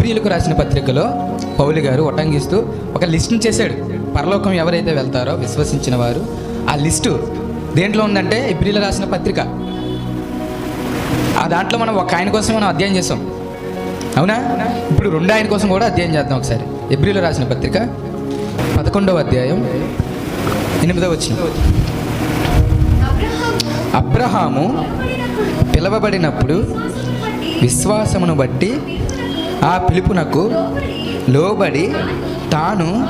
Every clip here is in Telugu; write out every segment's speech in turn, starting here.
ఎబ్రిలకు రాసిన పత్రికలో పౌలి గారు ఒటంగిస్తూ ఒక లిస్ట్ని చేశాడు. పరలోకం ఎవరైతే వెళ్తారో విశ్వసించిన వారు ఆ లిస్టు దేంట్లో ఉందంటే ఎబ్రిలు రాసిన పత్రిక. ఆ దాంట్లో మనం ఒక ఆయన కోసం మనం అధ్యయనం చేసాం అవునా? ఇప్పుడు రెండు ఆయన కోసం కూడా అధ్యయనం చేద్దాం ఒకసారి. ఎబ్రిలో రాసిన పత్రిక పదకొండవ అధ్యాయం ఎనిమిదవ వచ్చిన అబ్రహాము పిలవబడినప్పుడు విశ్వాసమును బట్టి ఆ పిలుపునకు లోబడి తాను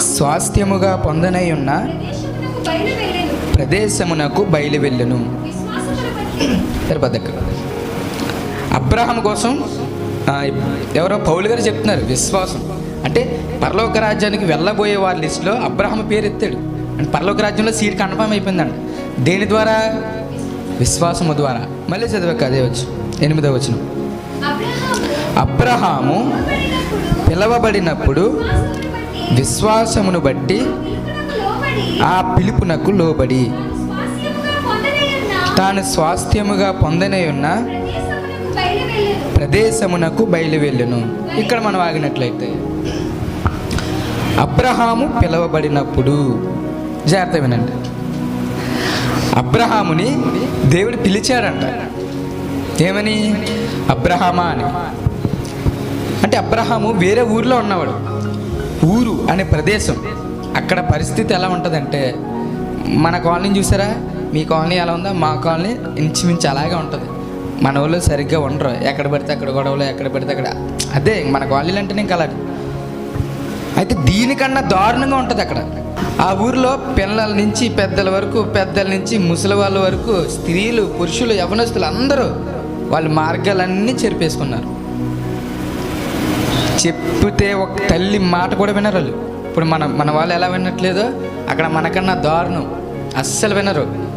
స్వాస్థ్యముగా పొందనై ఉన్న ప్రదేశమునకు బయలు వెళ్ళును అబ్రహం కోసం ఎవరో పౌలు గారు చెప్తున్నారు విశ్వాసం. అంటే పరలోక రాజ్యానికి వెళ్ళబోయే వారి లిస్టులో అబ్రహం పేరు ఎత్తాడు. అంటే పరలోక రాజ్యంలో సీట్ కన్ఫర్మ్ అయిపోయిందండి దేని ద్వారా? విశ్వాసము ద్వారా. మళ్ళీ చదివాక అదే వచ్చు? ఎనిమిదో వచ్చిన అబ్రహాము పిలవబడినప్పుడు విశ్వాసమును బట్టి ఆ పిలుపునకు లోబడి తాను స్వాస్థ్యముగా పొందనేయున్న ప్రదేశమునకు బయలువెళ్ళును. ఇక్కడ మనం ఆగినట్లయితే అబ్రహాము పిలవబడినప్పుడు జాగ్రత్త వినండి. అబ్రహాముని దేవుడు పిలిచాడంట. ఏమని? అబ్రహామా అని. అంటే అబ్రహాము వేరే ఊరిలో ఉన్నవాడు. ఊరు అనే ప్రదేశం. అక్కడ పరిస్థితి ఎలా ఉంటుందంటే మన కాలనీ చూసారా? మీ కాలనీ ఎలా ఉందో? మా కాలనీ ఇంచుమించు అలాగే ఉంటుంది. మన వాళ్ళు సరిగ్గా ఉండరు. ఎక్కడ పడితే అక్కడ గొడవలు ఎక్కడ పడితే అక్కడ. అదే మన కాలనీలు అంటేనే ఇంకా అలాంటి అయితే దీనికన్నా దారుణంగా ఉంటుంది అక్కడ. ఆ ఊరిలో పిల్లల నుంచి పెద్దల వరకు పెద్దల నుంచి ముసలి వాళ్ళ వరకు స్త్రీలు పురుషులు యవనస్తులు అందరూ వాళ్ళ మార్గాలన్నీ చెరిపేసుకున్నారు. చెప్తే ఒక తల్లి మాట కూడా వినరు వాళ్ళు ఇప్పుడు మన మన వాళ్ళు ఎలా వినట్లేదో అక్కడ మనకన్నా దారుణం. అస్సలు వినరు.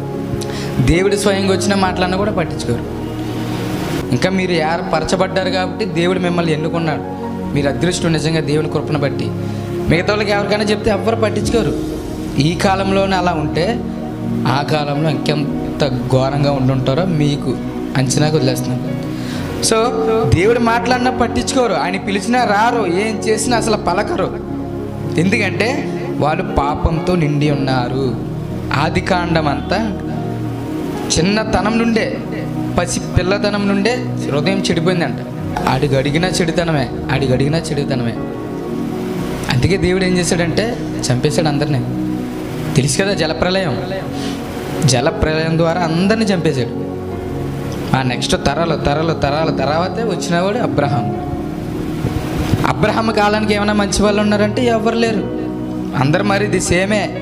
దేవుడు స్వయంగా వచ్చిన మాటలన్నా కూడా పట్టించుకోరు. ఇంకా మీరు ఏర్పరచబడ్డారు కాబట్టి దేవుడు మిమ్మల్ని ఎన్నుకున్నాడు. మీరు అదృష్టం నిజంగా దేవుని కృపను బట్టి. మిగతా వాళ్ళకి ఎవరికైనా చెప్తే ఎవ్వరు పట్టించుకోరు. ఈ కాలంలోనే అలా ఉంటే ఆ కాలంలో ఇంకెంత ఘోరంగా ఉండుంటారో మీకు అంచనాకు వదిలేస్తున్నాను. సో దేవుడు మాట్లాడినా పట్టించుకోరు. ఆయన పిలిచినా రారు. ఏం చేసినా అసలు పలకరు. ఎందుకంటే వాళ్ళు పాపంతో నిండి ఉన్నారు. ఆది కాండం అంతా చిన్నతనం నుండే పసి పిల్లతనం నుండే హృదయం చెడిపోయిందంట. అడిగడిగినా చెడుతనమే అడిగడిగినా చెడుతనమే. అందుకే దేవుడు ఏం చేశాడంటే చంపేశాడు అందరినీ. తెలుసు కదా జలప్రలయం? జలప్రలయం ద్వారా అందరినీ చంపేశాడు. ఆ నెక్స్ట్ తరాలు తరాలు తరాల తర్వాతే వచ్చినవాడు అబ్రహాం అబ్రహాం కాలానికి ఏమైనా మంచి వాళ్ళు ఉన్నారంటే ఎవరు లేరు. అందరు మరి ఇది సేమే.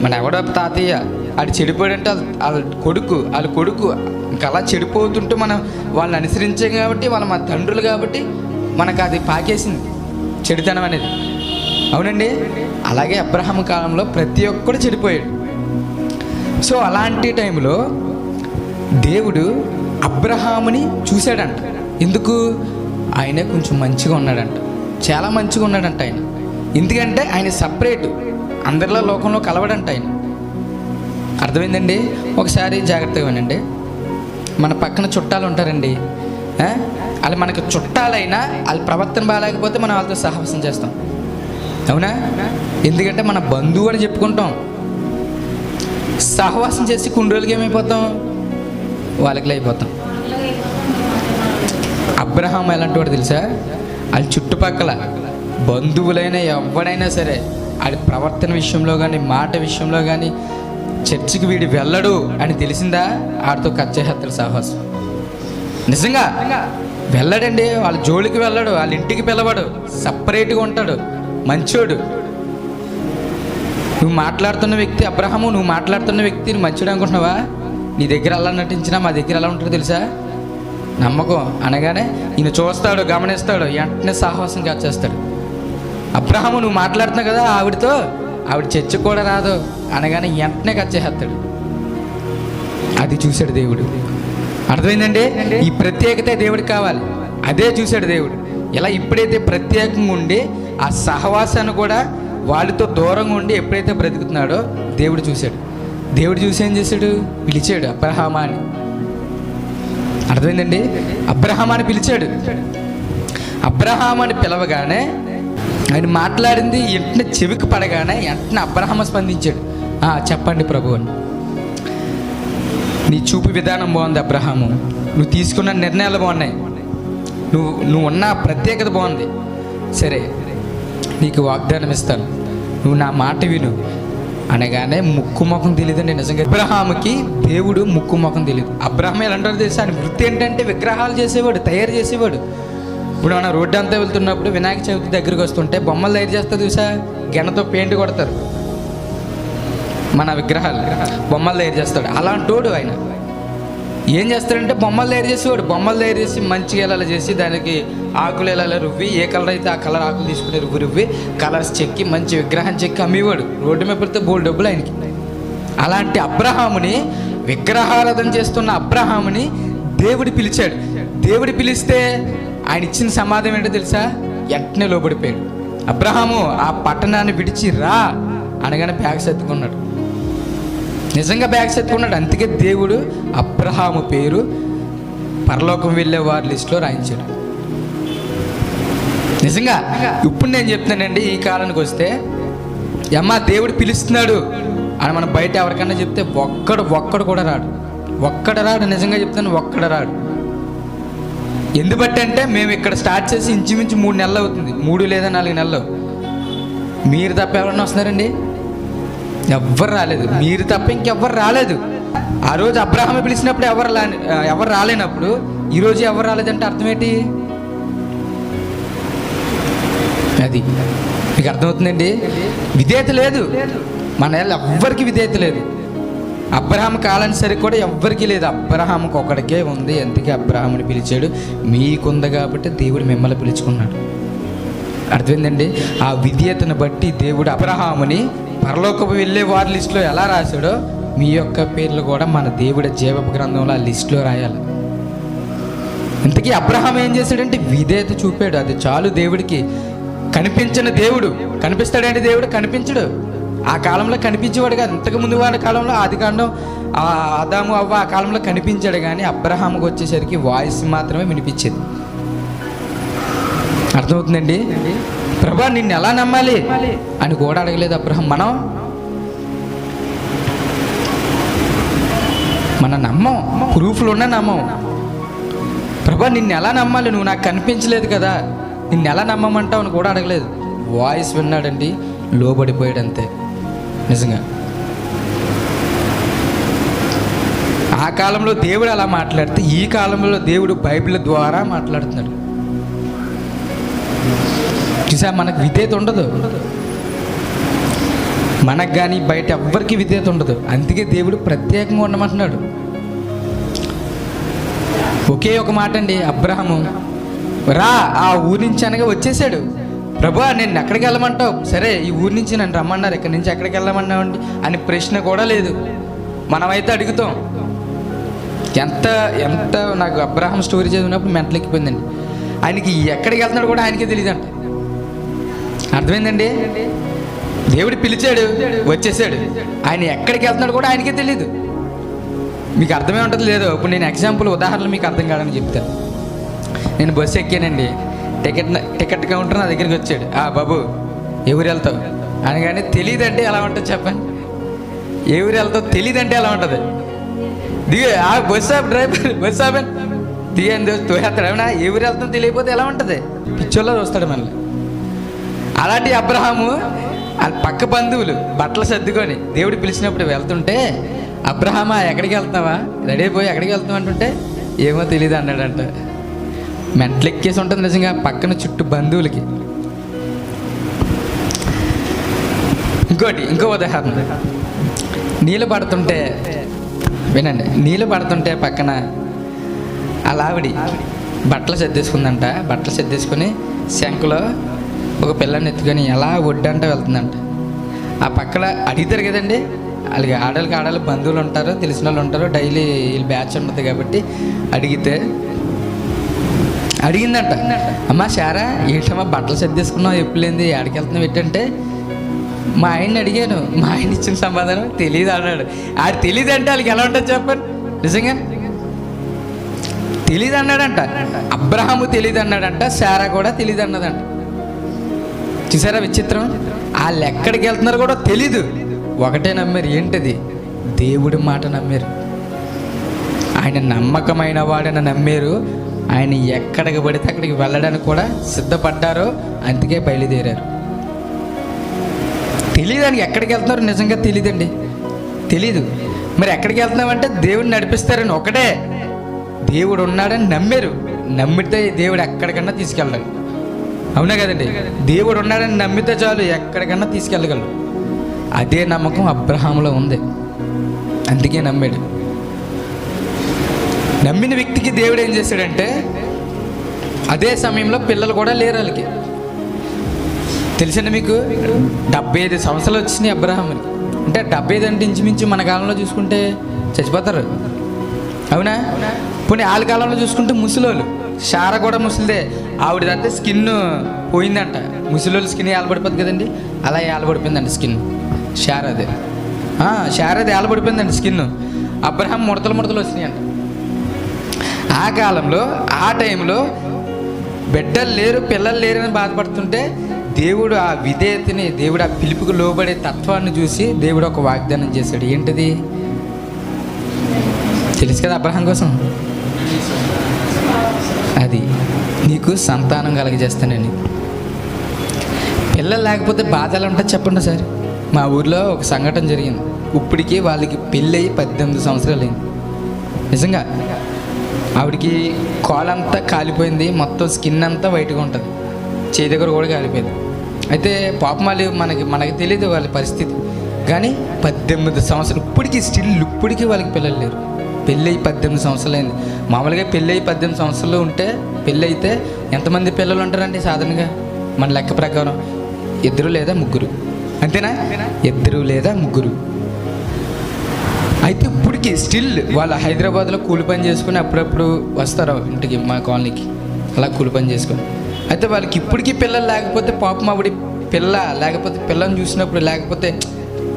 మన ఎవడో తాతయ్య అది చెడిపోయాడంటే వాళ్ళ వాళ్ళ కొడుకు వాళ్ళ కొడుకు ఇంకా అలా చెడిపోతుంటూ మనం వాళ్ళని అనుసరించాం కాబట్టి వాళ్ళ మా తండ్రులు కాబట్టి మనకు అది పాకేసింది. చెడుతనం అనేది. అవునండి? అలాగే అబ్రహం కాలంలో ప్రతి ఒక్కడు చెడిపోయాడు. సో అలాంటి టైంలో దేవుడు అబ్రహాముని చూశాడంట. ఎందుకు? ఆయనే కొంచెం మంచిగా ఉన్నాడంట. చాలా మంచిగా ఉన్నాడంట ఆయన. ఎందుకంటే ఆయన సపరేట్. అందరిలో లోకంలో కలవడంట ఆయన. అర్థమైందండి? ఒకసారి జాగ్రత్తగా వినండి. మన పక్కన చుట్టాలు ఉంటారండి. వాళ్ళు మనకు చుట్టాలైనా వాళ్ళ ప్రవర్తన బాగాలేకపోతే మనం వాళ్ళతో సహవాసం చేస్తాం. అవునా? ఎందుకంటే మన బంధువు అని చెప్పుకుంటాం. సహవాసం చేసి కొన్ని రోజులకి ఏమైపోతాం? వాళ్ళకి అయిపోతాం. అబ్రహాం ఎలాంటి వాడు తెలుసా? వాళ్ళ చుట్టుపక్కల బంధువులైనా ఎవడైనా సరే వాడి ప్రవర్తన విషయంలో కానీ మాట విషయంలో కానీ చర్చికి వీడి వెళ్ళడు అని తెలిసిందా? ఆడితో కచ్చేహత్తలు సాహసం నిజంగా వెళ్ళడండి వాళ్ళ జోలికి వెళ్ళడు వాళ్ళ ఇంటికి పిలవడు సపరేట్గా ఉంటాడు మంచోడు. నువ్వు మాట్లాడుతున్న వ్యక్తి అబ్రహము నువ్వు మాట్లాడుతున్న వ్యక్తి నువ్వు అనుకుంటున్నావా? నీ దగ్గర అలా నటించినా మా దగ్గర ఎలా ఉంటుందో తెలుసా? నమ్మకం. అనగానే ఈయన చూస్తాడు గమనిస్తాడు వెంటనే సాహసం చేస్తాడు. అబ్రహము నువ్వు మాట్లాడుతున్నావు కదా ఆవిడతో? ఆవిడ చర్చ కూడా రాదు. అనగానే వెంటనే కచ్చేస్తాడు అది చూశాడు దేవుడు. అర్థమైందండి? ఈ ప్రత్యేకత దేవుడికి కావాలి. అదే చూశాడు దేవుడు. ఇలా ఎప్పుడైతే ప్రత్యేకంగా ఉండి ఆ సహవాసాన్ని కూడా వాళ్ళతో దూరంగా ఉండి ఎప్పుడైతే బ్రతుకుతున్నాడో దేవుడు చూశాడు. దేవుడు చూసి ఏం చేశాడు? పిలిచాడు అబ్రహామా అని అర్థమైందండి? అబ్రహామాని పిలిచాడు. అబ్రహాం అని పిలవగానే ఆయన మాట్లాడింది వెంటనే చెవికి పడగానే వెంటనే అబ్రహామ స్పందించాడు. "ఆ, చెప్పండి ప్రభు అని. నీ చూపు విధానం బాగుంది అబ్రహాము. నువ్వు తీసుకున్న నిర్ణయాలు బాగున్నాయి. నువ్వు నువ్వు ఉన్న ప్రత్యేకత బాగుంది. సరే నీకు వాగ్దానం ఇస్తాను. నువ్వు నా మాట విను. అనగానే ముక్కు ముఖం తెలియదండి నిజంగా. అబ్రహాంకి దేవుడు ముక్కు ముఖం తెలియదు అబ్రహాం ఎలాంటారు తెలుసా? ఆయన వృత్తి ఏంటంటే విగ్రహాలు చేసేవాడు తయారు చేసేవాడు. ఇప్పుడు మనం రోడ్డు అంతా వెళ్తున్నప్పుడు వినాయక చవితి దగ్గరికి వస్తుంటే బొమ్మలు తయారు చేస్తారు చూసా గెనతో పెయింట్ కొడతారు. మన విగ్రహాలు బొమ్మలు తయారు చేస్తాడు. అలాంటోడు ఆయన. ఏం చేస్తాడంటే బొమ్మలు తయారు చేసేవాడు. బొమ్మలు తయారు చేసి మంచిగా ఎలా చేసి దానికి ఆకులు ఎలా రువ్వి ఏ కలర్ అయితే ఆ కలర్ ఆకులు తీసుకుని రువ్వి రువ్వి కలర్స్ చెక్కి మంచి విగ్రహం చెక్కి అమ్మేవాడు. రోడ్డు మీద పెడితే బోల్ డబ్బులు ఆయనకి. అలాంటి అబ్రహాముని విగ్రహారాధన చేస్తున్న అబ్రహాముని దేవుడు పిలిచాడు. దేవుడు పిలిస్తే ఆయన ఇచ్చిన సమాధానం ఏంటో తెలుసా? వెంటనే లోబడిపోయాడు అబ్రహాము ఆ పట్టణాన్ని విడిచి రా అనగానే బ్యాగ్ సర్దుకున్నాడు. నిజంగా బ్యాగ్ ఎత్తుకున్నాడు అందుకే దేవుడు అబ్రహాము పేరు పరలోకం వెళ్ళే వారి లిస్టులో రాయించాడు. నిజంగా ఇప్పుడు నేను చెప్తానండి ఈ కాలానికి వస్తే అమ్మ దేవుడు పిలుస్తున్నాడు అని మనం బయట ఎవరికన్నా చెప్తే ఒక్కడు ఒక్కడు కూడా రాడు. ఒక్కడ రాడు నిజంగా చెప్తాను ఒక్కడ రాడు. ఎందుబట్టి అంటే మేము ఇక్కడ స్టార్ట్ చేసి ఇంచుమించు మూడు నెలలు అవుతుంది. మూడు లేదా నాలుగు నెలలు. మీరు తప్ప ఎవరన్నా వస్తున్నారండి? ఎవ్వరు రాలేదు. మీరు తప్ప ఇంకెవ్వరు రాలేదు. ఆ రోజు అబ్రహాం పిలిచినప్పుడు ఎవరు లా ఎవరు రాలేనప్పుడు ఈరోజు ఎవరు రాలేదంటే అర్థం ఏంటి అది మీకు అర్థమవుతుందండి? విధేయత లేదు. మన ఎవ్వరికి విధేయత లేదు. అబ్రహాం కాలానికి కూడా ఎవ్వరికీ లేదు. అబ్రహాంకి ఒకడికే ఉంది. అందుకే అబ్రహాముని పిలిచాడు. మీకుంది కాబట్టి దేవుడు మిమ్మల్ని పిలుచుకున్నాడు. అర్థమైందండి? ఆ విధేయతను బట్టి దేవుడు అబ్రహాముని పరలోకపు వెళ్ళే వారి లిస్టులో ఎలా రాశాడో మీ యొక్క పేర్లు కూడా మన దేవుడి జీవపు గ్రంథంలో ఆ లిస్టులో రాయాలి. ఇంతకీ అబ్రహాం ఏం చేశాడంటే విధేయత చూపాడు. అది చాలు దేవుడికి కనిపించిన దేవుడు. కనిపిస్తాడంటే దేవుడు? కనిపించడు. ఆ కాలంలో కనిపించేవాడు కాదు. ఇంతకు ముందు వాడి కాలంలో ఆది కాండం ఆ ఆదాము అవ్వ ఆ కాలంలో కనిపించాడు కానీ అబ్రహాంకి వచ్చేసరికి వాయిస్ మాత్రమే వినిపించేది. అర్థమవుతుందండి? ప్రభా నిన్ను ఎలా నమ్మాలి? అని కూడా అడగలేదు అబ్రహం. మనం? మన నమ్మం. ప్రూఫ్లు ఉన్న నమ్మం. ప్రభా నిన్ను ఎలా నమ్మాలి? నువ్వు నాకు కనిపించలేదు కదా. నిన్ను ఎలా నమ్మమంటావు అని కూడా అడగలేదు. వాయిస్ విన్నాడండి లోబడిపోయాడు అంతే నిజంగా. ఆ కాలంలో దేవుడు అలా మాట్లాడితే ఈ కాలంలో దేవుడు బైబిల్ ద్వారా మాట్లాడుతున్నాడు. తెలుసా మనకు విధేయత ఉండదు. మనకు కానీ బయట ఎవ్వరికి విధేయత ఉండదు. అందుకే దేవుడు ప్రత్యేకంగా ఉండమంటున్నాడు. ఒకే ఒక మాట అండి అబ్రహము రా ఆ ఊరి నుంచి అనగా వచ్చేసాడు. ప్రభా నేను ఎక్కడికి వెళ్ళమంటావు? సరే ఈ ఊరి నుంచి నన్ను రమ్మన్నారు. ఇక్కడి నుంచి ఎక్కడికి వెళ్ళమన్నావు అండి అని ప్రశ్న కూడా లేదు. మనమైతే అడుగుతాం. ఎంత ఎంత నాకు అబ్రహం స్టోరీ చదివినప్పుడు మెంటలెక్కిపోయిందండి. ఆయనకి ఎక్కడికి వెళ్తున్నాడు కూడా ఆయనకే తెలియదంట. అర్థమైందండి? దేవుడు పిలిచాడు వచ్చేసాడు. ఆయన ఎక్కడికి వెళ్తున్నాడు కూడా ఆయనకే తెలియదు మీకు అర్థమే ఉంటుంది లేదు? ఇప్పుడు నేను ఎగ్జాంపుల్ ఉదాహరణలు మీకు అర్థం కాదని చెప్తాను. నేను బస్సు ఎక్కానండి. టికెట్ టికెట్ కౌంటర్ నా దగ్గరికి వచ్చాడు. ఆ బాబు ఎవరు వెళ్తావు? అనగానే తెలియదంటే ఎలా ఉంటుంది చెప్పండి. ఎవరు వెళ్తావు? తెలియదంటే ఎలా ఉంటుంది? దిగే ఆ బస్ ఆప్ డ్రైవర్ బస్ ఆప్. దిగండి తోహేస్తాడు ఏమన్నా? ఎవరు వెళ్తాం తెలియకపోతే ఎలా ఉంటుంది? పిచ్చోళ్ళ చూస్తాడు మనల్ని. అలాంటి అబ్రహాము పక్క బంధువులు బట్టలు సర్దుకొని దేవుడు పిలిచినప్పుడు వెళ్తుంటే అబ్రహామా ఎక్కడికి వెళ్తున్నావా? రెడీ అయిపోయి ఎక్కడికి వెళ్తున్నావు? అంటుంటే ఏమో తెలియదు అన్నాడంట. మెంటలు ఎక్కేసి ఉంటుంది నిజంగా పక్కన చుట్టూ బంధువులకి. ఇంకోటి ఇంకో ఉదాహరణ. నీళ్ళు పడుతుంటే వినండి నీళ్ళు పడుతుంటే పక్కన అలా ఆవిడి బట్టలు సర్దేసుకుందంట. బట్టలు సర్దేసుకుని శంకులో ఒక పిల్లని ఎత్తుకొని ఎలా ఒడ్డంట వెళ్తుందంట. ఆ పక్కన అడుగుతారు కదండి వాళ్ళకి ఆడలకి ఆడాలి బంధువులు ఉంటారు తెలిసిన వాళ్ళు ఉంటారు డైలీ వీళ్ళు బ్యాచ్ ఉంటుంది కాబట్టి అడిగితే అడిగిందంట. అమ్మా శారా ఏంటమ్మా బట్టలు సర్దేసుకున్నావు ఎప్పులేంది ఎక్కడికి వెళ్తున్నావు ఏంటంటే మా ఆయన్ని అడిగాను మా ఆయన ఇచ్చిన సమాధానం తెలియదు అన్నాడు. ఆడు తెలియదు అంటే వాళ్ళకి ఎలా ఉంటుంది చెప్పండి. నిజంగా? తెలియదు అన్నాడంట. అబ్రహాము తెలియదు అన్నాడంట శారా కూడా తెలియదు అన్నదంట. చూసారా విచిత్రం? వాళ్ళు ఎక్కడికి వెళ్తున్నారో కూడా తెలీదు. ఒకటే నమ్మారు ఏంటది? దేవుడి మాట నమ్మారు. ఆయన నమ్మకమైన వాడని నమ్మారు. ఆయన ఎక్కడికి పడితే అక్కడికి వెళ్ళడానికి కూడా సిద్ధపడ్డారు. అందుకే బయలుదేరారు. తెలియదు ఎక్కడికి వెళ్తున్నారో నిజంగా తెలియదండి తెలీదు. మరి ఎక్కడికి వెళ్తున్నామంటే దేవుడిని నడిపిస్తారని ఒకటే. దేవుడు ఉన్నాడని నమ్మారు. నమ్మితే దేవుడు ఎక్కడికన్నా తీసుకెళ్ళాలి. అవునా కదండి? దేవుడు ఉన్నాడని నమ్మితే చాలు ఎక్కడికన్నా తీసుకెళ్ళగలరు అదే నమ్మకం అబ్రహాంలో ఉంది. అందుకే నమ్మాడు. నమ్మిన వ్యక్తికి దేవుడు ఏం చేశాడంటే అదే సమయంలో పిల్లలు కూడా లేరు వాళ్ళకి. తెలిసింది మీకు? డెబ్బై ఐదు సంవత్సరాలు వచ్చినాయి అబ్రహాముని అంటే డెబ్బై ఐదు అంటే ఇంచుమించు మన కాలంలో చూసుకుంటే చచ్చిపోతారు. అవునా? పోనీ వాళ్ళ కాలంలో చూసుకుంటే ముసలోళ్ళు. షార కూడా ముసలిదే. ఆవిడదంటే స్కిన్ పోయిందంట. ముసలోళ్ళు స్కిన్ ఏలబడిపోద్ది కదండి? అలా ఏలబడిపోయిందండి స్కిన్. షారదే షారది ఏలబడిపోయిందండి స్కిన్. అబ్రహాం ముడతలు ముడతలు వచ్చినాయంట. ఆ కాలంలో ఆ టైంలో బిడ్డలు లేరు పిల్లలు లేరని బాధపడుతుంటే దేవుడు ఆ విధేయతని దేవుడు ఆ పిలుపుకు లోబడే తత్వాన్ని చూసి దేవుడు ఒక వాగ్దానం చేశాడు. ఏంటిది? తెలుసు కదా అబ్రహం కోసం? అది. నీకు సంతానం కలగజేస్తానని పిల్లలు లేకపోతే బాధ ఎలా ఉంటుంది చెప్పండి సార్. మా ఊర్లో ఒక సంఘటన జరిగింది. ఇప్పటికీ వాళ్ళకి పెళ్ళి అయ్యి పద్దెనిమిది సంవత్సరాలు అయింది. నిజంగా ఆవిడకి కాలంతా కాలిపోయింది. మొత్తం స్కిన్ అంతా వైట్గా ఉంటుంది. చేయి దగ్గర కూడా కాలిపోయింది. అయితే పాపం వాళ్ళు మనకి మనకి తెలియదు వాళ్ళ పరిస్థితి. కానీ పద్దెనిమిది సంవత్సరాలు ఇప్పటికీ స్టిల్ ఇప్పటికీ వాళ్ళకి పిల్లలు లేరు. పెళ్ళి అయ్యి పద్దెనిమిది సంవత్సరాలు అయింది మామూలుగా పెళ్ళి అయ్యి పద్దెనిమిది సంవత్సరాలు ఉంటే పెళ్ళి అయితే ఎంతమంది పిల్లలు ఉంటారండి సాధారణంగా? మన లెక్క ప్రకారం. ఇద్దరు లేదా ముగ్గురు? అంతేనా? ఇద్దరు లేదా ముగ్గురు? అయితే ఇప్పటికి స్టిల్ వాళ్ళు హైదరాబాద్లో కూలి పని చేసుకుని అప్పుడప్పుడు వస్తారు ఇంటికి మా కాలనీకి. అలా కూలి పని చేసుకొని. అయితే వాళ్ళకి ఇప్పటికీ పిల్లలు లేకపోతే పాపం ఆవిడ పిల్ల లేకపోతే పిల్లని చూసినప్పుడు లేకపోతే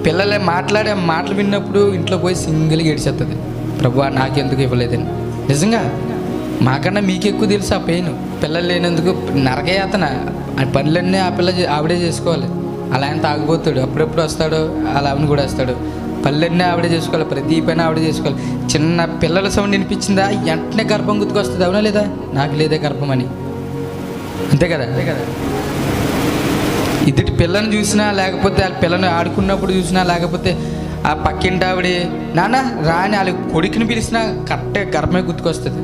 పిల్లలే మాట్లాడే మాటలు విన్నప్పుడు ఇంట్లో పోయి సింగిల్గా ఏడిచేస్తుంది ప్రభు నాకెందుకు ఇవ్వలేదని నిజంగా మాకన్నా మీకు ఎక్కువ తెలుసు ఆ పెయిన్. పిల్లలు లేనందుకు నరకయాతన ఆ పనులన్నీ ఆ పిల్ల ఆవిడే చేసుకోవాలి. అలా ఆయన తాగిపోతాడు. అప్పుడప్పుడు వస్తాడు అలా ఆవిడ కూడా వస్తాడు. పళ్ళన్నీ ఆవిడే చేసుకోవాలి. ప్రతి పని ఆవిడే చేసుకోవాలి. చిన్న పిల్లల సౌండ్ వినిపించిందా? వెంటనే గర్భం గుర్తుకొస్తుంది. అవునా లేదా? నాకు లేదే గర్భం అని. అంతే కదా? అంతే కదా. ఇద్దటి పిల్లని చూసినా లేకపోతే వాళ్ళ పిల్లని ఆడుకున్నప్పుడు చూసినా లేకపోతే ఆ పక్కింటి ఆవిడ నాన్న రాని వాళ్ళ కొడుకుని పిలిచినా కరెక్ట్గా గర్భమే గుర్తుకొస్తుంది.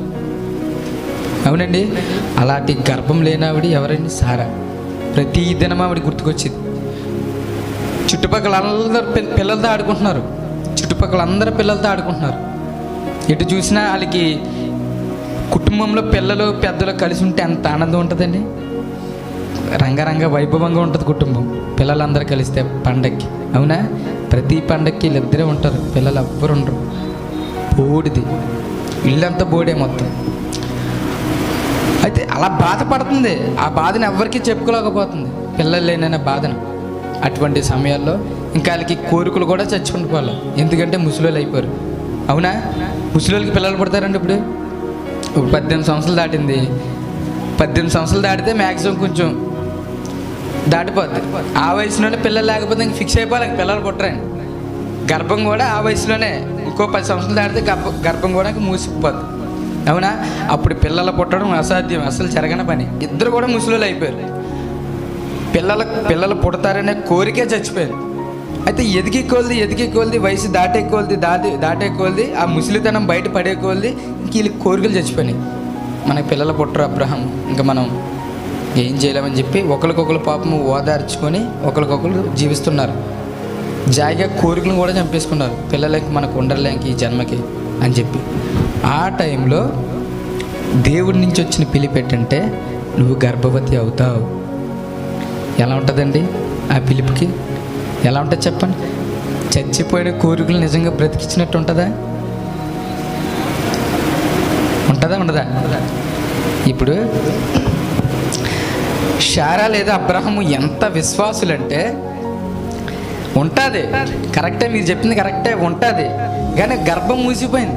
అవునండి అలాంటి గర్భం లేని ఆవిడ ఎవరండి? సారా. ప్రతి దినం ఆవిడ గుర్తుకొచ్చింది. చుట్టుపక్కల అందరు పిల్లలతో ఆడుకుంటున్నారు. చుట్టుపక్కల అందరు పిల్లలతో ఆడుకుంటున్నారు. ఎటు చూసినా వాళ్ళకి కుటుంబంలో పిల్లలు పెద్దలు కలిసి ఉంటే ఎంత ఆనందం ఉంటుందండి. రంగరంగ వైభవంగా ఉంటుంది కుటుంబం పిల్లలందరూ కలిస్తే పండక్కి. అవునా? ప్రతి పండక్కి వీళ్ళిద్దరే ఉంటారు. పిల్లలు ఎవ్వరు ఉండరు. బోడిది. ఇల్లంతా బోడే మొత్తం. అయితే అలా బాధపడుతుంది. ఆ బాధను ఎవరికి చెప్పుకోలేకపోతుంది. పిల్లలు లేననే బాధను. అటువంటి సమయాల్లో ఇంకా వాళ్ళకి కోరికలు కూడా చచ్చుకుంటుకోవాలి ఎందుకంటే ముసలోళ్ళు అయిపోయారు అవునా? ముసలోళ్ళకి పిల్లలు పుడతారండి ఇప్పుడు? ఇప్పుడు పద్దెనిమిది సంవత్సరాలు దాటింది. పద్దెనిమిది సంవత్సరాలు దాటితే మ్యాక్సిమం కొంచెం దాటిపోద్ది. ఆ వయసులోనే పిల్లలు లేకపోతే ఇంక ఫిక్స్ అయిపోవాలి పిల్లలు పుట్టరండి. గర్భం కూడా ఆ వయసులోనే ఇంకో పది సంవత్సరాలు దాటితే గర్భ గర్భం కూడా ఇంక మూసిపోద్ది. అవునా? అప్పుడు పిల్లలు పుట్టడం అసాధ్యం అసలు జరగని పని. ఇద్దరు కూడా ముసలోళ్ళు అయిపోయారు. పిల్లల పిల్లలు పుడతారనే కోరికే చచ్చిపోయారు. అయితే ఎదిగే కోల్ది ఎదిగే కోల్ది వయసు దాటే కోల్ది దాటి దాటే కోల్ది ఆ ముసలితనం బయట పడే కోల్ది ఇంక వీళ్ళకి కోరికలు చచ్చిపోయినాయి. మనకి పిల్లలు పుట్టరు అబ్రహం ఇంకా మనం ఏం చేయలేమని చెప్పి ఒకరికొకరు పాపము ఓదార్చుకొని ఒకరికొకరు జీవిస్తున్నారు. జాయిగా కోరికలను కూడా చంపేసుకున్నారు. పిల్లలకి మనకు ఉండలేంకి ఈ జన్మకి అని చెప్పి. ఆ టైంలో దేవుడి నుంచి వచ్చిన పిలిపి ఏంటంటే నువ్వు గర్భవతి అవుతావు. ఎలా ఉంటుందండి ఆ పిలుపుకి? ఎలా ఉంటుంది చెప్పండి? చచ్చిపోయిన కోరికలు నిజంగా బ్రతికించినట్టు ఉంటుందా? ఉంటుందా ఉండదా? ఇప్పుడు షారా లేదా అబ్రహము ఎంత విశ్వాసులంటే ఉంటుంది. కరెక్టే మీరు చెప్పింది కరెక్టే ఉంటుంది. కానీ గర్భం మూసిపోయింది.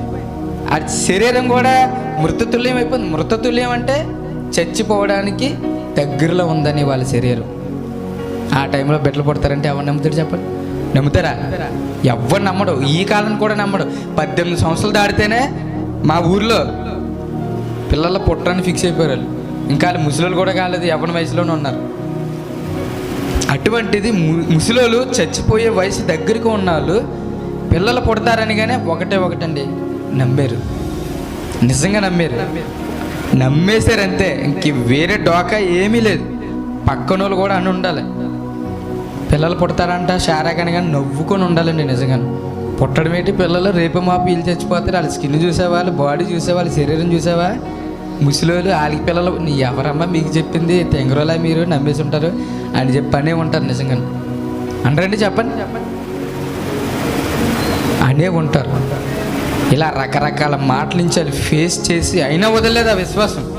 ఆ శరీరం కూడా మృతతుల్యం అయిపోయింది. మృతతుల్యం అంటే చచ్చిపోవడానికి దగ్గరలో ఉందని వాళ్ళ శరీరం. ఆ టైంలో బిడ్డలు పుడతారంటే ఎవరు నమ్ముతారు చెప్పండి? నమ్ముతారా? ఎవరు నమ్మడు. ఈ కాలం కూడా నమ్మడు. పద్దెనిమిది సంవత్సరాలు దాడితేనే మా ఊర్లో పిల్లల పుట్టని ఫిక్స్ అయిపోయారు వాళ్ళు. ఇంకా వాళ్ళు ముసలోళ్ళు కూడా కాలేదు ఎవరి వయసులోనే ఉన్నారు. అటువంటిది ముసలోళ్ళు చచ్చిపోయే వయసు దగ్గరికి ఉన్న వాళ్ళు పిల్లలు పుడతారని కానీ ఒకటే ఒకటండి నమ్మారు. నిజంగా నమ్మారు. నమ్మేశారు అంతే ఇంక వేరే డోకా ఏమీ లేదు. పక్కన వాళ్ళు కూడా అని ఉండాలి. పిల్లలు పుడతారంట షారాకని కానీ నవ్వుకొని ఉండాలండి నిజంగా. పుట్టడం ఏంటి పిల్లలు? రేపు మా వీళ్ళు చచ్చిపోతారు వాళ్ళ స్కిన్ చూసావా వాళ్ళ బాడీ చూసావా వాళ్ళ శరీరం చూసావా? ముసలోళ్ళు వాళ్ళకి పిల్లలు ఎవరమ్మా మీకు చెప్పింది? తెంగరోలా మీరు నమ్మేసి ఉంటారు అని చెప్పి అనే ఉంటారు నిజంగా అంటారండి చెప్పండి. చెప్పండి అనే ఉంటారు. ఇలా రకరకాల మాటల నుంచి వాళ్ళు ఫేస్ చేసి అయినా వదలలేదు ఆ విశ్వాసం.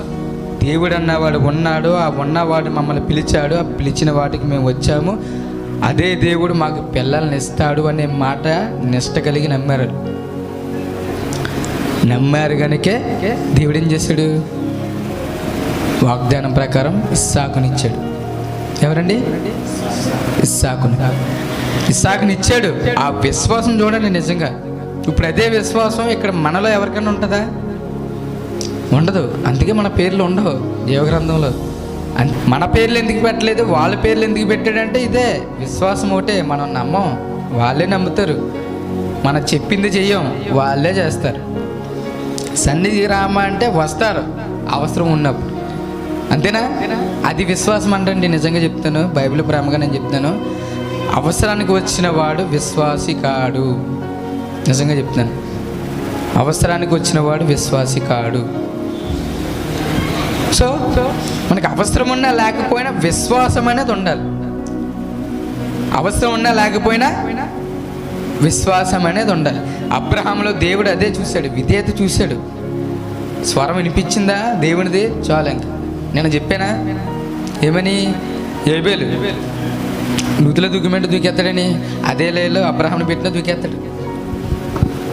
దేవుడు అన్నవాడు ఉన్నాడు ఆ ఉన్నవాడు మమ్మల్ని పిలిచాడు ఆ పిలిచిన వాటికి మేము వచ్చాము. అదే దేవుడు మాకు పిల్లల్ని ఇస్తాడు అనే మాట నిష్ట కలిగి నమ్మారు. నమ్మారు కనుకే దేవుడు ఏం చేశాడు? వాగ్దానం ప్రకారం ఇస్సాకునిచ్చాడు. ఎవరండి? ఇస్సాకుని. ఇస్సాకునిచ్చాడు. ఆ విశ్వాసం చూడండి నిజంగా. ఇప్పుడు అదే విశ్వాసం ఇక్కడ మనలో ఎవరికైనా ఉంటుందా? ఉండదు. అందుకే మన పేర్లు ఉండవు జీవగ్రంథంలో. మన పేర్లు ఎందుకు పెట్టలేదు? వాళ్ళ పేర్లు ఎందుకు పెట్టాడంటే ఇదే. విశ్వాసం ఒకటే. మనం నమ్మం. వాళ్ళే నమ్ముతారు. మనం చెప్పింది చెయ్యం. వాళ్ళే చేస్తారు. సన్నిధి రామ అంటే వస్తారు. అవసరం ఉన్నప్పుడు. అంతేనా? అది విశ్వాసం అంటండి నిజంగా చెప్తాను. బైబిల్ ప్రేమగా నేను చెప్తాను. అవసరానికి వచ్చిన వాడు విశ్వాసి కాడు నిజంగా చెప్తాను. అవసరానికి వచ్చిన వాడు విశ్వాసి కాడు సో మనకు అవసరం ఉన్నా లేకపోయినా విశ్వాసం అనేది ఉండాలి. అవసరం ఉన్నా లేకపోయినా విశ్వాసం అనేది ఉండాలి. అబ్రహాంలో దేవుడు అదే చూశాడు విధేయత చూశాడు. స్వరం వినిపించిందా? దేవునిది? చాలు ఇంకా. నేను చెప్పానా? ఏమని? ఏబేలు. నూతిలో దూకిమంటే దూకేస్తాడని. అదే లేలో అబ్రహాంని పెట్టిన దూకేస్తాడు.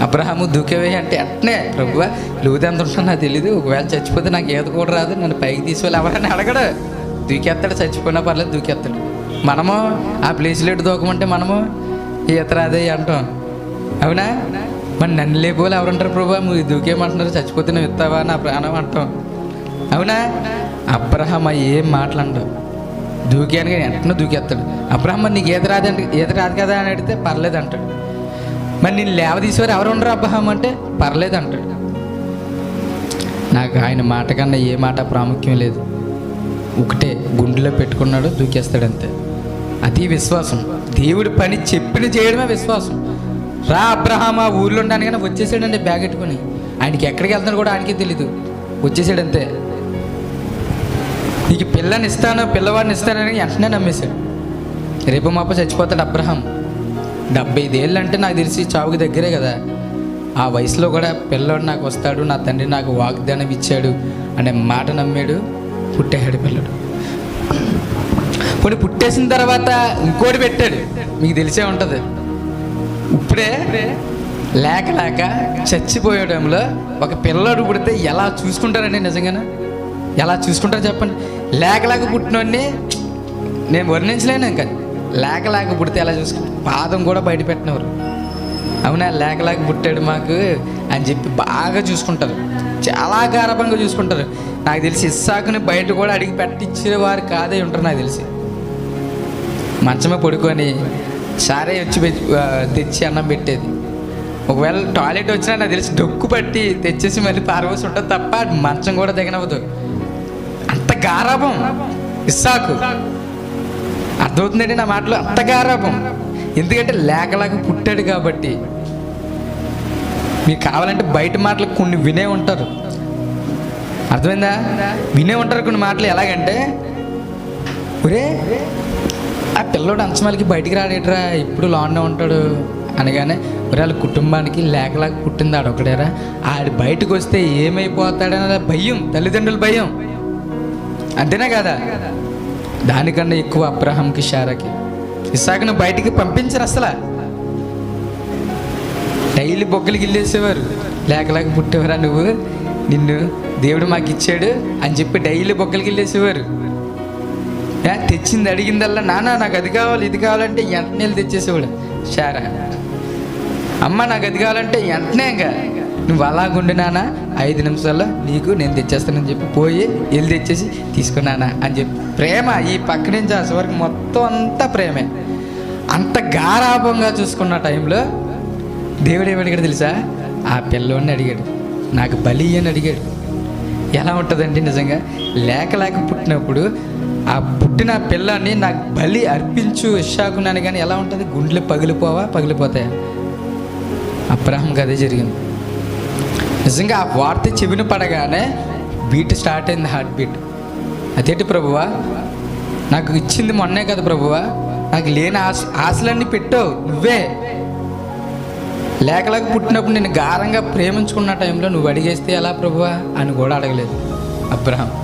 అబ్రహాము దూకేవే అంటే అట్నే ప్రభు లూది ఎంత ఉంటుందో నాకు తెలియదు ఒకవేళ చచ్చిపోతే నాకు ఏది కూడా రాదు. నన్ను పైకి తీసుకెళ్ళి ఎవరైనా అడగడు. దూకేస్తాడు చచ్చిపోయినా పర్లేదు దూకేస్తాడు. మనము ఆ ప్లేస్లో లెట్ దూకమంటే మనము ఈత రాదే అంటాం. అవునా? మరి నన్ను లేపోలు ఎవరంటారు ప్రభా? మీరు దూకేమంటున్నారు చచ్చిపోతే నువ్వు ఇస్తావా? నా ప్రాణం అంటాం. అవునా? అబ్రహం ఏం మాట్లాడవు దూకాను కానీ వెంటనే దూకేస్తాడు. అబ్రహం నీకు ఈత రాదు అంటే ఈత రాదు కదా అని అడిగితే పర్లేదు అంటాడు మరి నేను లేవ తీసేవారు ఎవరు ఉండరు అబ్రహం అంటే? పర్లేదు అంటాడు నాకు ఆయన మాట కన్నా ఏ మాట ప్రాముఖ్యం లేదు. ఒకటే గుండెలో పెట్టుకున్నాడు దూకేస్తాడు అంతే అది విశ్వాసం. దేవుడి పని చెప్పిన చేయడమే విశ్వాసం. రా అబ్రహాం ఆ ఊర్లో ఉండడానికైనా వచ్చేసాడండి బ్యాగ్ పెట్టుకుని ఆయనకి ఎక్కడికి వెళ్తాను కూడా ఆయనకే తెలీదు. వచ్చేసాడంతే. నీకు పిల్లని ఇస్తాను పిల్లవాడిని ఇస్తానని వెంటనే నమ్మేశాడు. రేపు మాప చచ్చిపోతాడు అబ్రహాం. డెబ్బై ఐదేళ్ళు అంటే నాకు తెలిసి చావుకి దగ్గరే కదా. ఆ వయసులో కూడా పిల్లోడు నాకు వస్తాడు నా తండ్రి నాకు వాగ్దానం ఇచ్చాడు అనే మాట నమ్మాడు పుట్టేశాడు పిల్లడు. కొన్ని పుట్టేసిన తర్వాత ఇంకోటి పెట్టాడు. మీకు తెలిసే ఉంటుంది. ఇప్పుడే లేక లేక చచ్చిపోయే టైంలో ఒక పిల్లడు పుడితే ఎలా చూసుకుంటారండి నిజంగానే? ఎలా చూసుకుంటారు చెప్పండి? లేక లేక పుట్టినోడిని నేను వర్ణించలేను ఇంకా. లేక లేక పుడితే ఎలా చూసుకుంటారు? పాదం కూడా బయట పెట్టినవారు. అవునా? లేక లేక పుట్టాడు మాకు అని చెప్పి బాగా చూసుకుంటారు. చాలా గారభంగా చూసుకుంటారు. నాకు తెలిసి ఇస్సాకుని బయట కూడా అడిగి పెట్టించిన వారు కాదే ఉంటారు నాకు తెలిసి. మంచమే పడుకొని సారే వచ్చి తెచ్చి అన్నం పెట్టేది. ఒకవేళ టాయిలెట్ వచ్చినా నాకు తెలిసి డొక్కు పట్టి తెచ్చేసి మళ్ళీ పారవసి ఉంటుంది తప్ప మంచం కూడా దిగనవ్వదు. అంత గారాభం. ఇస్సాకు. అర్థమవుతుందండి నా మాటలు? అంత గారాభం. ఎందుకంటే లేకలాగా పుట్టాడు కాబట్టి. మీకు కావాలంటే బయట మాటలు కొన్ని వినే ఉంటారు. అర్థమైందా? వినే ఉంటారు కొన్ని మాటలు ఎలాగంటే ఒరే ఆ పిల్లోడు అంచమాలకి బయటికి రాడేట్రా? ఇప్పుడు లోన్లో ఉంటాడు అనగానే వాళ్ళ కుటుంబానికి లేకలాగా పుట్టింది ఆడొకడేరా ఆడి బయటకు వస్తే ఏమైపోతాడనే భయం తల్లిదండ్రుల భయం. అంతేనా కదా? దానికన్నా ఎక్కువ అబ్రహంకి షారాకి. ఇసాకను బయటికి పంపించరు అసలు. డైలీ బొక్కలకి వెళ్ళేసేవారు లేకలాగా పుట్టేవరా పుట్టేవారా నువ్వు? నిన్ను దేవుడు మాకు ఇచ్చాడు అని చెప్పి డైలీ బొక్కలకి వెళ్ళేసేవారు తెచ్చింది అడిగిందల్లా? నాన్న నాకు అది కావాలి ఇది కావాలంటే వెంటనే వెళ్ళి తెచ్చేసేవాడు. షారా. అమ్మ నాకు అది కావాలంటే వెంటనే ఇంకా. నువ్వు అలాగుండి నాన్న ఐదు నిమిషాల్లో నీకు నేను తెచ్చేస్తానని చెప్పి పోయి వెళ్ళి తెచ్చేసి తీసుకున్నానా అని చెప్పి. ప్రేమ ఈ పక్క నుంచి అసలు వరకు మొత్తం అంతా ప్రేమే. అంత గారాభంగా చూసుకున్న టైంలో దేవుడు ఏమడిగాడు తెలుసా? ఆ పిల్లోడిని అడిగాడు. నాకు బలి అని అడిగాడు. ఎలా ఉంటుందండి నిజంగా? లేక లేక పుట్టినప్పుడు ఆ పుట్టిన పిల్లాన్ని నాకు బలి అర్పించు ఇషాకున్నాను కానీ ఎలా ఉంటుంది? గుండెలు పగిలిపోవా? పగిలిపోతాయా? అబ్రహం అదే జరిగింది. నిజంగా ఆ వార్త చెవిన పడగానే బీట్ స్టార్ట్ అయింది హార్ట్ బీట్ అదేంటి ప్రభువా? నాకు ఇచ్చింది మొన్నే కదా ప్రభువా? నాకు లేని ఆశ ఆశలన్నీ పెట్టావు నువ్వే. లేకలకు పుట్టినప్పుడు నేను గారంగా ప్రేమించుకున్న టైంలో నువ్వు అడిగేస్తే ఎలా ప్రభువా? అని కూడా అడగలేదు అబ్రహం.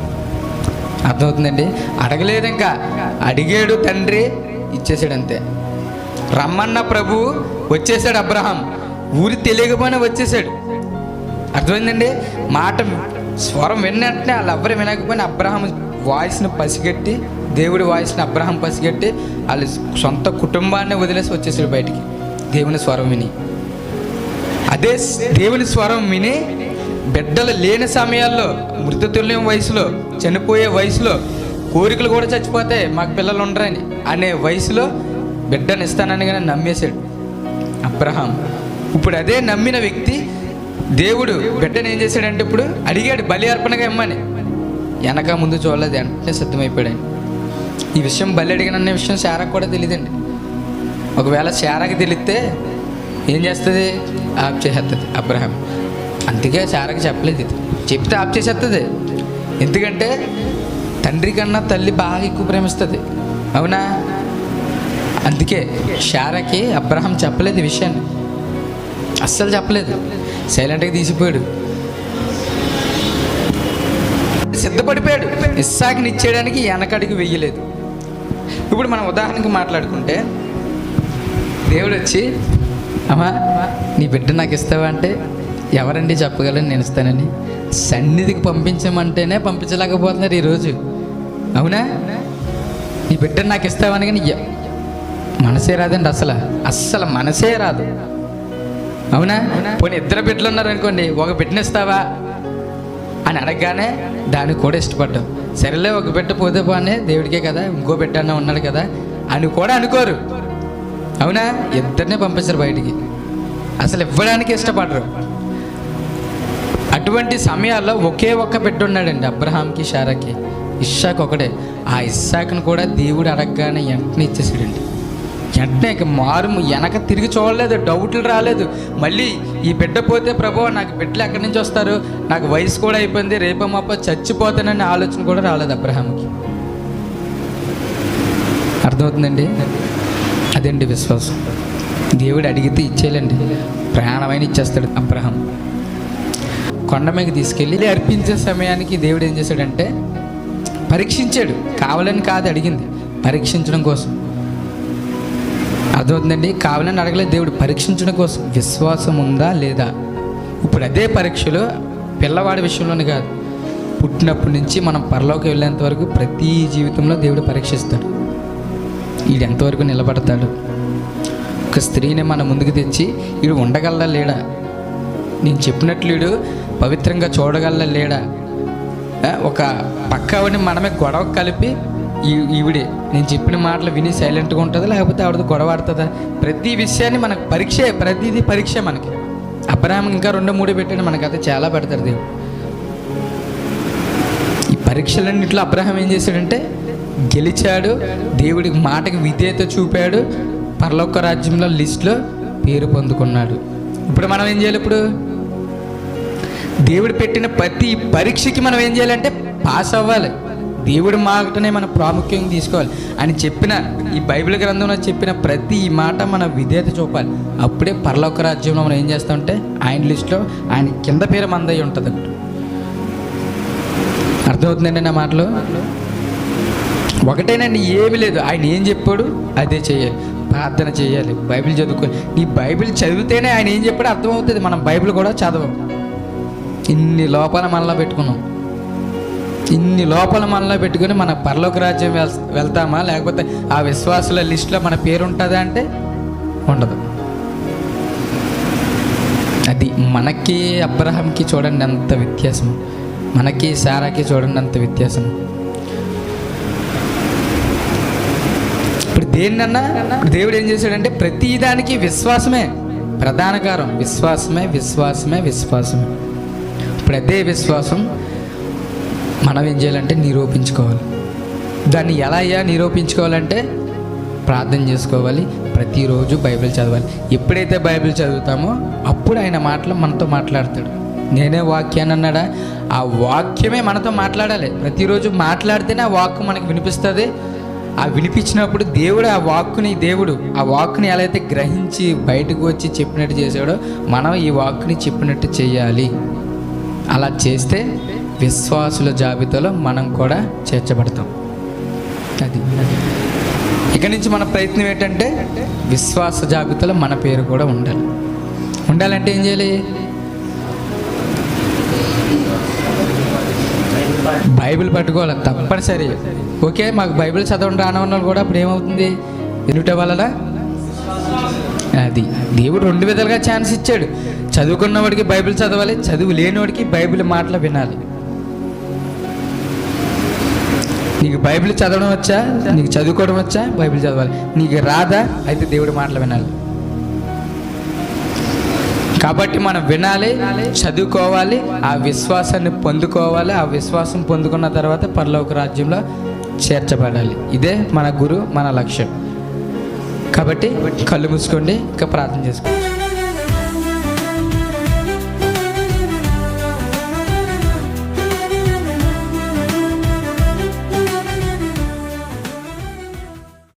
అర్థమవుతుందండి? అడగలేదు ఇంకా. అడిగాడు తండ్రి ఇచ్చేసాడు అంతే రమ్మన్న ప్రభు వచ్చేసాడు అబ్రహం. ఊరి తెలియకపోయినా వచ్చేసాడు అర్థమైందండి? మాట స్వరం విన్నట్టే వాళ్ళు ఎవ్వరు వినకపోయినా అబ్రహం వాయిస్ని పసిగట్టి దేవుడి వాయిస్ని అబ్రహం పసిగట్టి వాళ్ళ సొంత కుటుంబాన్ని వదిలేసి వచ్చేసాడు బయటికి. దేవుని స్వరం విని. అదే దేవుని స్వరం విని బిడ్డలు లేని సమయాల్లో మృతతుల్యం వయసులో చనిపోయే వయసులో కోరికలు కూడా చచ్చిపోతే మాకు పిల్లలు ఉండరని అనే వయసులో బిడ్డను ఇస్తానని కానీ నమ్మేశాడు అబ్రహాం ఇప్పుడు అదే నమ్మిన వ్యక్తి దేవుడు బిడ్డను ఏం చేశాడంటే ఇప్పుడు అడిగాడు బలి అర్పణగా ఇమ్మని. వెనక ముందు చూడలేదు వెంటనే సిద్ధమైపోయాడు ఈ విషయం బలి అడిగిన విషయం శారకు కూడా తెలియదండి. ఒకవేళ శారాకి తెలిస్తే ఏం చేస్తుంది? ఆప్ చేస్తుంది అబ్రహాం అందుకే సారకి చెప్పలేదు ఇది. చెప్తే ఆప్ చేసేస్తుంది ఎందుకంటే తండ్రి కన్నా తల్లి బాగా ఎక్కువ ప్రేమిస్తుంది. అవునా? అందుకే శారాకి అబ్రహం చెప్పలేదు విషయాన్ని. అస్సలు చెప్పలేదు. సైలెంట్గా తీసిపోయాడు. సిద్ధపడిపోయాడు. ఇస్సాకిని ఇచ్చేయడానికి వెనకడికి వెయ్యలేదు ఇప్పుడు మనం ఉదాహరణకి మాట్లాడుకుంటే దేవుడు వచ్చి అమ్మా నీ బిడ్డ నాకు ఇస్తావా? అంటే ఎవరండి చెప్పగలను నేను ఇస్తానని. సన్నిధికి పంపించమంటేనే పంపించలేకపోతున్నారు ఈరోజు. అవునా? నీ బిడ్డ నాకు ఇస్తావని కానీ మనసే రాదండి అసలు. అస్సలు మనసే రాదు. అవునా? పోనీ ఇద్దరు బిడ్డలు ఉన్నారు అనుకోండి ఒక బిడ్డని ఇస్తావా? అని అడగగానే దానికి కూడా ఇష్టపడ్డాం. సరేలే ఒక బిడ్డ పోతే పోనే దేవుడికే కదా ఇంకో బిడ్డ అన్న ఉన్నాడు కదా అని కూడా అనుకోరు. అవునా? ఇద్దరినే పంపించరు బయటికి. అసలు ఇవ్వడానికి ఇష్టపడరు. అటువంటి సమయాల్లో ఒకే ఒక్క బిడ్డ ఉన్నాడండి అబ్రహాంకి షారాకి. ఇషాక్ ఒకడే. ఆ ఇస్సాక్ను కూడా దేవుడు అడగగానే వెంటనే ఇచ్చేసాడండి. వెంటనే మారు వెనక తిరిగి చూడలేదు డౌట్లు రాలేదు. మళ్ళీ ఈ బిడ్డ పోతే ప్రభు నాకు బిడ్డలు ఎక్కడి నుంచి వస్తారు? నాకు వయసు కూడా అయిపోయింది రేపో మాప చచ్చిపోతానని ఆలోచన కూడా రాలేదు అబ్రహాంకి అర్థమవుతుందండి? అదండి విశ్వాసం? దేవుడు అడిగితే ఇచ్చేయాలండి. ప్రాణమైన ఇచ్చేస్తాడు అబ్రహం కొండ మీదకి తీసుకెళ్ళి అర్పించే సమయానికి దేవుడు ఏం చేశాడంటే పరీక్షించాడు. కావాలని కాదు అడిగింది. పరీక్షించడం కోసం. అర్థమవుతుందండి? కావాలని అడగలేదు దేవుడు. పరీక్షించడం కోసం. విశ్వాసం ఉందా లేదా? ఇప్పుడు అదే పరీక్షలో పిల్లవాడి విషయంలోనే కాదు. పుట్టినప్పటి నుంచి మనం పరలోకి వెళ్ళేంత వరకు ప్రతి జీవితంలో దేవుడు పరీక్షిస్తాడు. వీడు ఎంతవరకు నిలబడతాడు? ఒక స్త్రీని మన ముందుకు తెచ్చి వీడు ఉండగలదా లేడా? నేను చెప్పినట్లు పవిత్రంగా చూడగల లేడా? ఒక పక్క ఆవిడని మనమే గొడవ కలిపి ఈవిడే నేను చెప్పిన మాటలు విని సైలెంట్గా ఉంటుందా? లేకపోతే ఆవిడతో గొడవ ఆడుతుందా? ప్రతి విషయాన్ని మనకు పరీక్షే ప్రతిదీ పరీక్ష మనకి. అబ్రహాం ఇంకా రెండు మూడు పెట్టాడు మనకి అయితే చాలా పెడతారు దేవుడు. ఈ పరీక్షలన్నింటిలో అబ్రహం ఏం చేశాడంటే గెలిచాడు దేవుడికి మాటకి విధేయత చూపాడు పరలోక రాజ్యంలో లిస్ట్లో పేరు పొందుకున్నాడు. ఇప్పుడు మనం ఏం చేయాలి ఇప్పుడు? దేవుడు పెట్టిన ప్రతి పరీక్షకి మనం ఏం చేయాలంటే పాస్ అవ్వాలి. దేవుడి మాటనే మనం ప్రాముఖ్యంగా తీసుకోవాలి. అని చెప్పిన ఈ బైబిల్ గ్రంథంలో చెప్పిన ప్రతి మాట మన విధేయత చూపాలి. అప్పుడే పరలోక రాజ్యంలో మనం ఏం చేస్తామంటే ఆయన లిస్ట్లో ఆయన కింద పేరు మందై ఉంటుంది. అర్థమవుతుందండి నా మాటలు? ఒకటేనండి ఏమి లేదు. ఆయన ఏం చెప్పాడు? అదే చేయాలి. ప్రార్థన చేయాలి. బైబిల్ చదువుకో నీ బైబిల్ చదివితేనే ఆయన ఏం చెప్పాడో అర్థమవుతుంది. మనం బైబిల్ కూడా చదవం. ఇన్ని లోపాల మనలో పెట్టుకున్నాం. ఇన్ని లోపల మనలో పెట్టుకుని మన పరలోక రాజ్యం వెళ్తామా? లేకపోతే ఆ విశ్వాసుల లిస్టులో మన పేరు ఉంటుందా అంటే ఉండదు. అది మనకి అబ్రహంకి చూడండి అంత వ్యత్యాసం మనకి సారాకి చూడండి అంత వ్యత్యాసం ఇప్పుడు దేన్నన్నా దేవుడు ఏం చేశాడంటే ప్రతిదానికి విశ్వాసమే. ప్రధాన కారం విశ్వాసమే విశ్వాసమే విశ్వాసమే. ఇప్పుడు అదే విశ్వాసం మనం ఏం చేయాలంటే నిరూపించుకోవాలి. దాన్ని ఎలా అయ్యా నిరూపించుకోవాలంటే ప్రార్థన చేసుకోవాలి. ప్రతిరోజు బైబిల్ చదవాలి. ఎప్పుడైతే బైబిల్ చదువుతామో అప్పుడు ఆయన మాటలు మనతో మాట్లాడతాడు. నేనే వాక్యాన్ని అన్నాడా? ఆ వాక్యమే మనతో మాట్లాడాలి. ప్రతిరోజు మాట్లాడితేనే ఆ వాక్కు మనకి వినిపిస్తుంది. ఆ వినిపించినప్పుడు దేవుడు ఆ వాక్కుని దేవుడు ఆ వాక్కుని ఎలా అయితే గ్రహించి బయటకు వచ్చి చెప్పినట్టు చేశాడో మనం ఈ వాక్కుని చెప్పినట్టు చేయాలి. అలా చేస్తే విశ్వాసుల జాబితాలో మనం కూడా చేర్చబడతాం. అది ఇక నుంచి మన ప్రయత్నం ఏంటంటే విశ్వాస జాబితాలో మన పేరు కూడా ఉండాలి. ఉండాలంటే ఏం చేయాలి? బైబిల్ పట్టుకోవాలి తప్పనిసరి. ఓకే మాకు బైబిల్ చదవడం రాని కూడా అప్పుడు ఏమవుతుంది? ఎన్నుట వలన? అది దేవుడు రెండు విధాలుగా ఛాన్స్ ఇచ్చాడు. చదువుకున్నవాడికి బైబిల్ చదవాలి చదువు లేనివాడికి బైబిల్ మాటలు వినాలి. నీకు బైబిల్ చదవడం వచ్చా? నీకు చదువుకోవడం వచ్చా? బైబిల్ చదవాలి. నీకు రాదా? అయితే దేవుడి మాటలు వినాలి. కాబట్టి మనం వినాలి చదువుకోవాలి ఆ విశ్వాసాన్ని పొందుకోవాలి ఆ విశ్వాసం పొందుకున్న తర్వాత పరలోక రాజ్యంలో చేర్చబడాలి. ఇదే మన గురు మన లక్ష్యం. కాబట్టి కళ్ళు మూసుకోండి ఇంకా ప్రార్థన చేసుకోండి.